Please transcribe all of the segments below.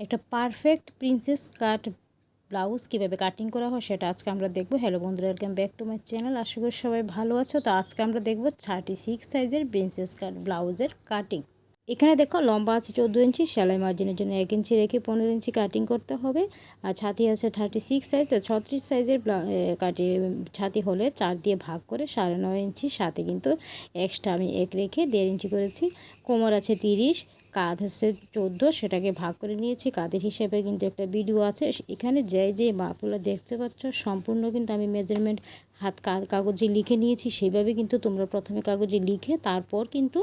একটা perfect princess cut blouse কীভাবে cutting করা হয় সেটা আজকে আমরা দেখব। হ্যালো বন্ধুরা welcome back to my channel আশা করি সবাই ভালো আছো। তো আজকে আমরা দেখব থার্টি সিক্স সাইজের প্রিন্সেস কাট ব্লাউজের কাটিং এখানে দেখো লম্বা আছে চোদ্দ ইঞ্চি, সেলাই মার্জিনের জন্য এক ইঞ্চি রেখে পনেরো ইঞ্চি কাটিং করতে হবে। আর ছাতি আছে থার্টি সিক্স সাইজ তো ছত্রিশ সাইজের কাটি ছাতি হলে চার দিয়ে ভাগ করে সাড়ে নয় ইঞ্চি, সাথে কিন্তু এক্সট্রা আমি এক রেখে দেড় ইঞ্চি করেছি। কোমর আছে তিরিশ কাঁধ হচ্ছে চোদ্দ, সেটাকে ভাগ করে নিয়েছি। কাঁধের হিসেবে কিন্তু একটা ভিডিও আছে। এখানে যে যে মাপগুলো দেখতে পাচ্ছ, সম্পূর্ণ কিন্তু আমি মেজারমেন্ট হাত কাগজে লিখে নিয়েছি। সেভাবে কিন্তু তোমরা প্রথমে কাগজে লিখে তারপর কিন্তু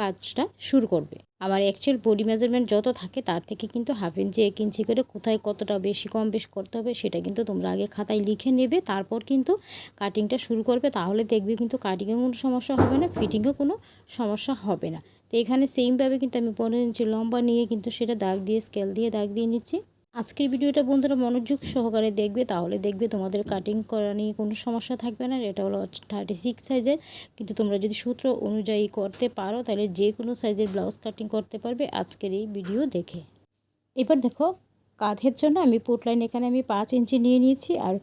কাজটা শুরু করবে। আমার অ্যাকচুয়াল বডি মেজারমেন্ট যত থাকে, তার থেকে কিন্তু হাফ ইঞ্চি এক ইঞ্চি করে কোথায় কতটা বেশি, কম, বেশ করতে হবে, সেটা কিন্তু তোমরা আগে খাতায় লিখে নেবে। তারপর কিন্তু কাটিংটা শুরু করবে। তাহলে দেখবে কিন্তু কাটিংয়ে কোনো সমস্যা হবে না ফিটিংয়েও কোনো সমস্যা হবে না। তো এখানে সেমভাবে কিন্তু আমি পনেরো ইঞ্চি লম্বা নিয়ে কিন্তু সেটা দাগ দিয়ে স্কেল দিয়ে দাগ দিয়ে নিচ্ছি। আজকের ভিডিওটা বন্ধুরা মনোযোগ সহকারে দেখবে, তাহলে দেখবে তোমাদের কাটিং করা নিয়ে কোনো সমস্যা থাকবে না। এটা হলো থার্টি সিক্স সাইজের কিন্তু তোমরা যদি সূত্র অনুযায়ী করতে পারো, তাহলে যে কোনো সাইজের ব্লাউজ কাটিং করতে পারবে আজকের এই ভিডিও দেখে। এবার দেখো, কাঁধের জন্য আমি পুটলাইন এখানে আমি পাঁচ ইঞ্চি নিয়ে নিয়েছি। আর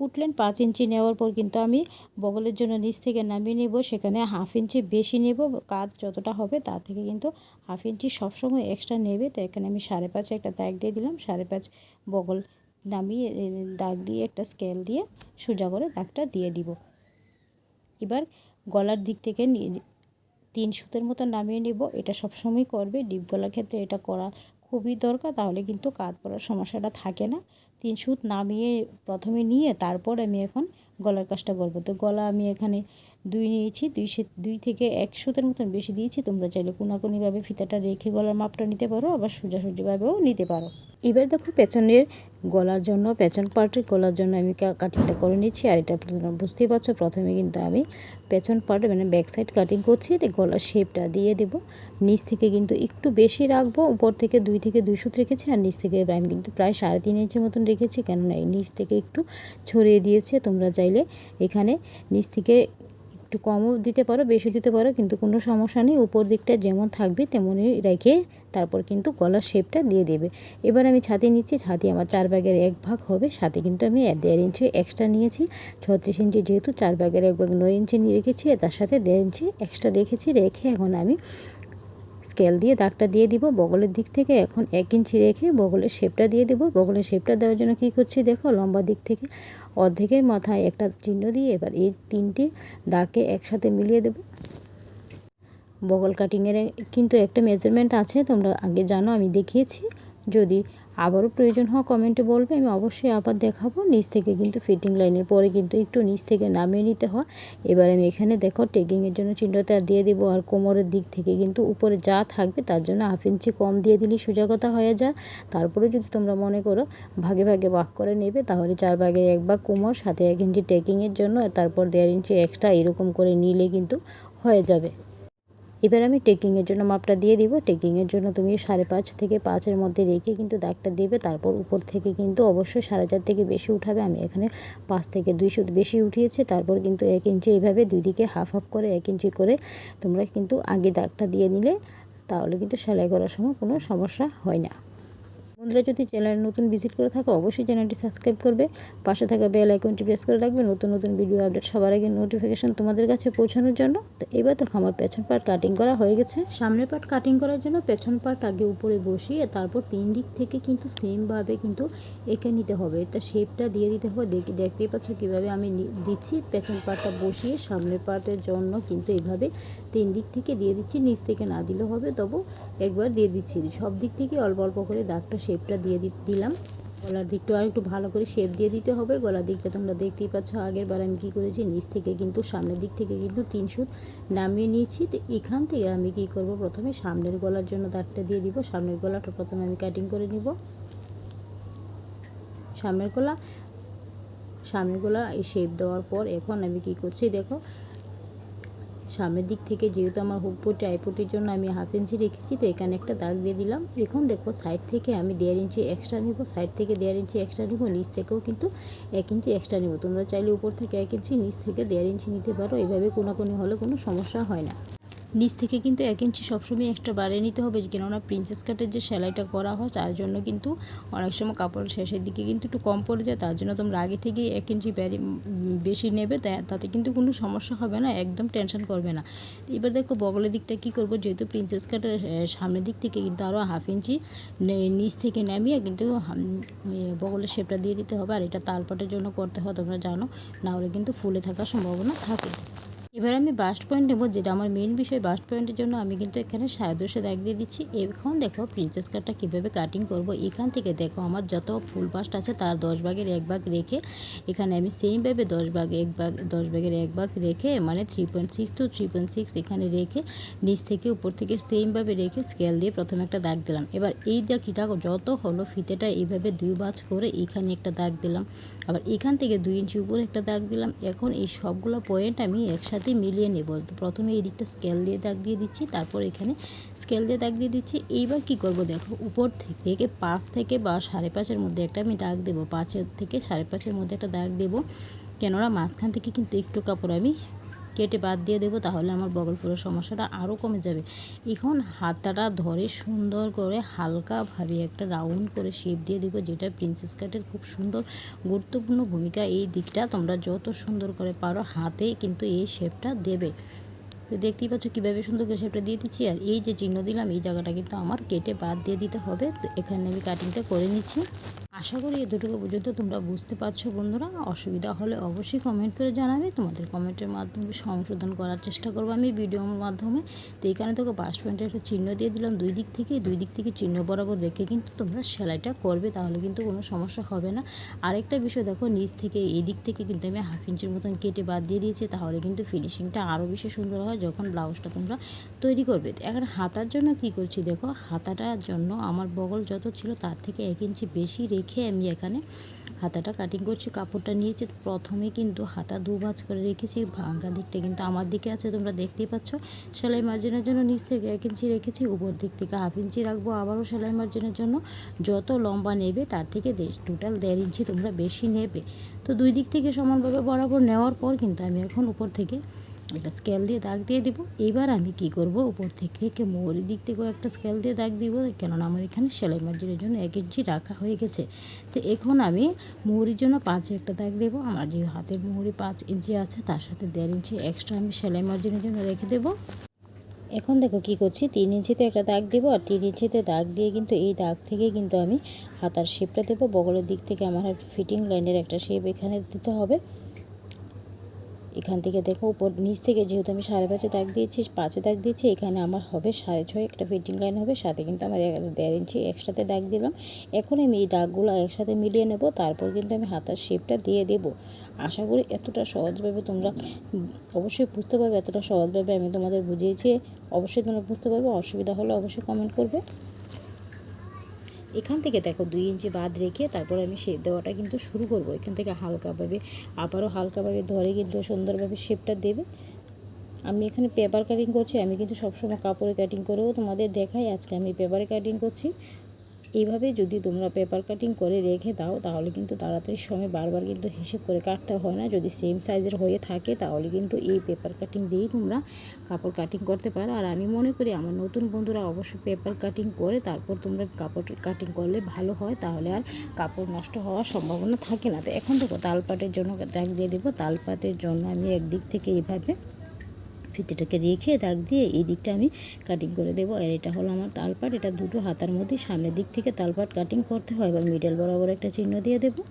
পুটলেন পাঁচ ইঞ্চি নেওয়ার পর কিন্তু আমি বগলের জন্য নিচ থেকে নামিয়ে নেব, সেখানে হাফ ইঞ্চি বেশি নেব। কাজ যতটা হবে তার থেকে কিন্তু হাফ ইঞ্চি সবসময় এক্সট্রা নেবে। তো এখানে আমি সাড়ে পাঁচে একটা দাগ দিয়ে দিলাম। সাড়ে পাঁচ বগল নামিয়ে দাগ দিয়ে একটা স্কেল দিয়ে সোজা করে দাগটা দিয়ে দিব। এবার গলার দিক থেকে তিন সুতের মতো নামিয়ে নেব। এটা সবসময় করবে। ডিপ গলার ক্ষেত্রে এটা করা খুবই দরকার, তাহলে কিন্তু কাত পড়ার সমস্যাটা থাকে না। তিন সুত নামিয়ে প্রথমে নিয়ে তারপর আমি এখন গলার কাজটা করব। তো গলা আমি এখানে দুই নিয়েছি, দুই দুই থেকে এক সুতের মতন বেশি দিয়েছি। তোমরা চাইলে কোনাকুনিভাবে ফিতাটা রেখে গলার মাপটা নিতে পারো, আবার সোজাসুজিভাবেও নিতে পারো। এবার দেখো পেছনের গলার জন্য, পেছন পার্টের গলার জন্য আমি কাটিংটা করে নিচ্ছি, আর এটা বুঝতেই পারছ, প্রথমে কিন্তু আমি পেছন পার্টে মানে ব্যাক সাইড কাটিং করছি তো গলার শেপটা দিয়ে দেব। নিচ থেকে কিন্তু একটু বেশি রাখব, উপর থেকে দুই থেকে দুই সুত রেখেছি, আর নিচ থেকে আমি কিন্তু প্রায় সাড়ে তিন ইঞ্চির মতন রেখেছি, কেননা এই নিচ থেকে একটু ছড়িয়ে দিয়েছে, তোমরা চাইলে এখানে নিচ থেকে একটু কমও দিতে পারো, বেশি দিতে পারো, কিন্তু কোনো সমস্যা নেই। উপর দিকটা যেমন থাকবে তেমনই রেখে তারপর কিন্তু গলার শেপটা দিয়ে দেবে। এবার আমি ছাতি নিচ্ছি, ছাতি আমার চার ব্যাগের এক ভাগ হবে। সাথে কিন্তু আমি দেড় ইঞ্চি এক্সট্রা নিয়েছি। ছত্রিশ ইঞ্চি যেহেতু চার ব্যাগের এক ভাগ নয় ইঞ্চি নিয়ে রেখেছি, তার সাথে দেড় ইঞ্চি এক্সট্রা রেখেছি। রেখে এখন আমি স্কেল দিয়ে দাগটা দিয়ে দিব, বগলের দিক থেকে এখন এক ইঞ্চি রেখে বগলের শেপটা দিয়ে দেবো। বগলের শেপটা দেওয়ার জন্য কী করছি দেখো, লম্বা দিক থেকে অর্ধেকের মাথায় একটা চিহ্ন দিয়ে এবার এই তিনটি দাগকে একসাথে মিলিয়ে দেবো। বগল কাটিংয়ের কিন্তু একটা মেজারমেন্ট আছে, তোমরা আগে জানো, আমি দেখিয়েছি। যদি আবারও প্রয়োজন হওয়া কমেন্টে বলবে, আমি অবশ্যই আবার দেখাবো। নিচ থেকে কিন্তু ফিটিং লাইনের পরে কিন্তু একটু নিচ থেকে নামিয়ে নিতে হয়। এবার আমি এখানে দেখো টেকিংয়ের জন্য চিহ্নটা দিয়ে দিব আর কোমরের দিক থেকে কিন্তু উপরে যা থাকবে তার জন্য হাফ ইঞ্চি কম দিয়ে দিলে সুজাগতা হয়ে যায়। তারপরে যদি তোমরা মনে করো ভাগে ভাগে ভাগ করে নেবে, তাহলে চার ভাগে এক ভাগ কোমর, সাথে এক ইঞ্চি টেকিংয়ের জন্য, তারপর দেড় ইঞ্চি এক্সট্রা এরকম করে নিলে কিন্তু হয়ে যাবে। এবার আমি টেকিংয়ের জন্য মাপটা দিয়ে দিব। টেকিংয়ের জন্য তুমি সাড়ে পাঁচ থেকে পাঁচের মধ্যে রেখে কিন্তু দাগটা দেবে। তারপর উপর থেকে কিন্তু অবশ্যই সাড়ে চার থেকে বেশি উঠাবে। আমি এখানে পাঁচ থেকে দুইশো বেশি উঠিয়েছে। তারপর কিন্তু এক ইঞ্চি এইভাবে দুই দিকে হাফ হাফ করে, এক ইঞ্চি করে তোমরা কিন্তু আগে দাগটা দিয়ে নিলে তাহলে কিন্তু সেলাই করার সময় কোনো সমস্যা হয় না। বন্ধুরা, যদি চ্যানেল নতুন ভিজিট করে থাকো, অবশ্যই চ্যানেলটি সাবস্ক্রাইব করবে। পাশে থাকা বেল আইকনটি প্রেস করে রাখবে। নতুন নতুন ভিডিও আপডেট সবার আগে নোটিফিকেশান তোমাদের কাছে পৌঁছানোর জন্য। তো এবার তো আমার পেছন পার্ট কাটিং করা হয়ে গেছে। সামনের পার্ট কাটিং করার জন্য পেছন পার্ট আগে উপরে বসিয়ে তারপর তিন দিক থেকে কিন্তু সেমভাবে কিন্তু এঁকে নিতে হবে। তা শেপটা দিয়ে দিতে হবে। দেখি, দেখতেই পাচ্ছ কীভাবে আমি দিচ্ছি। পেছন পার্টটা বসিয়ে সামনের পার্টের জন্য কিন্তু এইভাবে তিন দিক থেকে দিয়ে দিচ্ছি। নিচ থেকে না দিলেও হবে, তবু একবার দিয়ে দিচ্ছি। সব দিক থেকে অল্প অল্প করে দাগটা শেপটা দিয়ে দিলাম। গলার দিকটা আর একটু ভালো করে শেপ দিয়ে দিতে হবে। গলার দিকটা তোমরা দেখতেই পাচ্ছ আগের বার আমি কী করেছি, নিচ থেকে কিন্তু, সামনের দিক থেকে কিন্তু তিন সুত নামিয়ে নিয়েছি। তো এখান থেকে আমি কি করব, প্রথমে সামনের গলার জন্য দাগটা দিয়ে দিব। সামনের গলাটা প্রথমে আমি কাটিং করে নিব। সামনের গলা সামনের গলা এই শেপ দেওয়ার পর এখন আমি কি করছি, দেখো সামনের দিক থেকে যেহেতু আমার হুকপটি আইপটির জন্য আমি হাফ ইঞ্চি রেখেছি, তো এখানে একটা দাগ দিয়ে দিলাম। এখন দেখো সাইড থেকে আমি দেড় ইঞ্চি এক্সট্রা নিব সাইড থেকে দেড় ইঞ্চি এক্সট্রা নিব, নিচ থেকেও কিন্তু এক ইঞ্চি এক্সট্রা নিব। তোমরা চাইলে উপর থেকে এক ইঞ্চি, নিচ থেকে দেড় ইঞ্চি নিতে পারো। এভাবে কোনাকুনি হলে কোনো সমস্যা হয় না। নিচ থেকে কিন্তু এক ইঞ্চি সবসময় এক্সট্রা বাড়িয়ে নিতে হবে, কেননা প্রিন্সেস কাটের যে সেলাইটা করা হয়, তার জন্য কিন্তু অনেক সময় কাপড় শেষের দিকে কিন্তু একটু কম পড়ে যায়, তার জন্য তোমরা আগে থেকেই এক ইঞ্চি বেশি নেবে তাতে কিন্তু কোনো সমস্যা হবে না, একদম টেনশন করবে না। এবার দেখো বগলের দিকটা কি করব, যেহেতু প্রিন্সেস কাটের সামনের দিক থেকে কিন্তু আরও হাফ ইঞ্চি নিচ থেকে নামিয়ে কিন্তু বগলের শেপটা দিয়ে দিতে হবে, আর এটা তালপাটের জন্য করতে হয়, তোমরা জানো না হলে কিন্তু ফুলে থাকার সম্ভাবনা থাকে। এবার আমি বাস্ট পয়েন্ট নেব, যেটা আমার মেন বিষয় বাস্ট পয়েন্টের জন্য। আমি কিন্তু এখানে সাড়ে দশে দাগ দিয়ে দিচ্ছি। এখন দেখো প্রিন্সেস কাটটা কীভাবে কাটিং করব? এখান থেকে দেখো, আমার যত ফুল বাস্ট আছে, তার দশ ভাগের এক ভাগ রেখে এখানে আমি সেমভাবে দশ ভাগ, এক ভাগ, দশ ভাগের এক ভাগ রেখে মানে three point six to three point six এখানে রেখে, নিচ থেকে উপর থেকে সেমভাবে রেখে স্কেল দিয়ে প্রথমে একটা দাগ দিলাম। এবার এই দাগটা যত হলো ফিতেটা এইভাবে দুই বাজ করে এখানে একটা দাগ দিলাম। আবার এখান থেকে দুই ইঞ্চি উপরে একটা দাগ দিলাম। এখন এই সবগুলো পয়েন্ট আমি একসাথে মিলিয়ে নেব। তো প্রথমে এই দিকটা স্কেল দিয়ে দাগ দিয়ে দিচ্ছি, তারপর এখানে স্কেল দিয়ে দাগ দিয়ে দিচ্ছি। এইবার কি করব দেখো, উপর থেকে পাঁচ থেকে বা সাড়ে পাঁচের মধ্যে একটা আমি দাগ দেবো। পাঁচের থেকে সাড়ে পাঁচের মধ্যে একটা দাগ দেবো। কেননা মাঝখান থেকে কিন্তু একটু কাপড় আমি কেটে বাদ দিয়ে দেবো, তাহলে আমার বগল পুরো সমস্যাটা আরও কমে যাবে। এখন হাতাটা ধরে সুন্দর করে হালকাভাবে একটা রাউন্ড করে শেপ দিয়ে দেবো, যেটা প্রিন্সেস কাটের খুব সুন্দর গুরুত্বপূর্ণ ভূমিকা। এই দিকটা তোমরা যত সুন্দর করে পারো হাতে কিন্তু এই শেপটা দেবে। তো দেখতেই পাচ্ছ কীভাবে সুন্দর করে শেপটা দিয়ে দিচ্ছি, আর এই যে চিহ্ন দিলাম, এই জায়গাটা কিন্তু আমার কেটে বাদ দিয়ে দিতে হবে। তো এখানে আমি কাটিংটা করে নিচ্ছি। আশা করি এতটুকু পর্যন্ত তোমরা বুঝতে পারছ বন্ধুরা। অসুবিধা হলে অবশ্যই কমেন্ট করে জানাবে। তোমাদের কমেন্টের মাধ্যমে সংশোধন করার চেষ্টা করব আমি ভিডিওর মাধ্যমে। তো এখানে তোকে বাস পয়েন্টের একটা চিহ্ন দিয়ে দিলাম। দুই দিক থেকে, দুই দিক থেকে চিহ্ন বরাবর রেখে কিন্তু তোমরা সেলাইটা করবে, তাহলে কিন্তু কোনো সমস্যা হবে না। আরেকটা বিষয় দেখো, নিচ থেকে এই দিক থেকে কিন্তু আমি হাফ ইঞ্চির মতন কেটে বাদ দিয়ে দিয়েছি, তাহলে কিন্তু ফিনিশিংটা আরও বেশি সুন্দর হয় যখন ব্লাউজটা তোমরা তৈরি করবে। এখন হাতার জন্য কি করছি দেখো, হাতাটার জন্য আমার বগল যত ছিল তার থেকে এক ইঞ্চি বেশি রেখে আমি এখানে হাতাটা কাটিং করছি। কাপড়টা নিয়েছি। প্রথমে কিন্তু হাতা দু ভাঁজ করে রেখেছি। ভাঙ্গা দিকটা কিন্তু আমার দিকে আছে, তোমরা দেখতেই পাচ্ছ। সেলাই মার্জিনের জন্য নিচ থেকে এক ইঞ্চি রেখেছি। উপর দিক থেকে হাফ ইঞ্চি রাখব। আবারও সেলাই মার্জিনের জন্য যত লম্বা নেবে, তার থেকে টোটাল দেড় ইঞ্চি তোমরা বেশি নেবে। তো দুই দিক থেকে সমানভাবে বরাবর নেওয়ার পর কিন্তু আমি এখন উপর থেকে একটা স্কেল দিয়ে দাগ দিয়ে দিব। এইবার আমি কি করব? উপর থেকে মোহরের দিক থেকেও একটা স্কেল দিয়ে দাগ দিব, কেননা আমার এখানে সেলাই মার্জিনের জন্য এক ইঞ্চি রাখা হয়ে গেছে। তো এখন আমি মোহরির জন্য পাঁচে একটা দাগ দেবো। আমার যে হাতের মোহরি পাঁচ ইঞ্চি আছে, তার সাথে দেড় ইঞ্চি এক্সট্রা আমি সেলাই মার্জিনের জন্য রেখে দেবো। এখন দেখো কি করছি, তিন ইঞ্চিতে একটা দাগ দেবো, আর তিন ইঞ্চিতে দাগ দিয়ে কিন্তু এই দাগ থেকে কিন্তু আমি হাতার শেপটা দেবো। বগলের দিক থেকে আমার ফিটিং লাইনের একটা শেপ এখানে দিতে হবে। এখান থেকে দেখো উপর, নিচ থেকে যেহেতু আমি সাড়ে পাঁচে দাগ দিয়েছি, পাঁচে দাগ দিয়েছি, এখানে আমার হবে সাড়ে ছয়, একটা ফিটিং লাইন হবে, সাথে কিন্তু আমার দেড় ইঞ্চি একসাথে দাগ দিলাম। এখন আমি এই দাগগুলো একসাথে মিলিয়ে নেব, তারপর কিন্তু আমি হাতার শেপটা দিয়ে দেব। আশা করি এতটা সহজভাবে তোমরা অবশ্যই বুঝতে পারবে, এতটা সহজভাবে আমি তোমাদের বুঝিয়েছি। অবশ্যই তোমরা বুঝতে পারবে, অসুবিধা হলে অবশ্যই কমেন্ট করবে। এখান থেকে দেখো দুই ইঞ্চি বাদ রেখে তারপরে আমি শেপ দেওয়াটা কিন্তু শুরু করব। এখান থেকে হালকাভাবে, আবারও হালকাভাবে ধরে কিন্তু সুন্দরভাবে শেপটা দেবে। আমি এখানে পেপার কাটিং করছি, আমি কিন্তু সবসময় কাপড়ে কাটিং করেও তোমাদের দেখাই, আজকে আমি পেপারে কাটিং করছি। এইভাবে যদি তোমরা পেপার কাটিং করে রেখে দাও, তাহলে কিন্তু তাড়াতাড়ি সময় বারবার কিন্তু হিসেব করে কাটতে হয় না। যদি সেম সাইজের হয়ে থাকে, তাহলে কিন্তু এই পেপার কাটিং দিয়েই তোমরা কাপড় কাটিং করতে পারো। আর আমি মনে করি, আমার নতুন বন্ধুরা অবশ্যই পেপার কাটিং করে তারপর তোমরা কাপড় কাটিং করলে ভালো হয়, তাহলে আর কাপড় নষ্ট হওয়ার সম্ভাবনা থাকে না। তো এখন দেখো, তালপাটের জন্য দাগ দিয়ে দেবো, তালপাটের জন্য আমি একদিক থেকে এইভাবে ফিতেটাকে রেখে দাগ দিয়ে এই দিকটা আমি কাটিং করে দেবো। আর এটা হলো আমার তালপাট এটা দুটো হাতার মধ্যে সামনের দিক থেকে তালপাট কাটিং করতে হয় এবার মিডল বরাবর একটা চিহ্ন দিয়ে দেবো।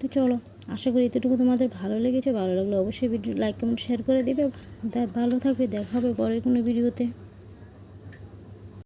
তো চলো, আশা করি এতটুকু তোমাদের ভালো লেগেছে। ভালো লাগলে অবশ্যই ভিডিও লাইক কমেন্ট শেয়ার করে দেবে। ভালো থাকবে, দেখা হবে পরের কোনো ভিডিওতে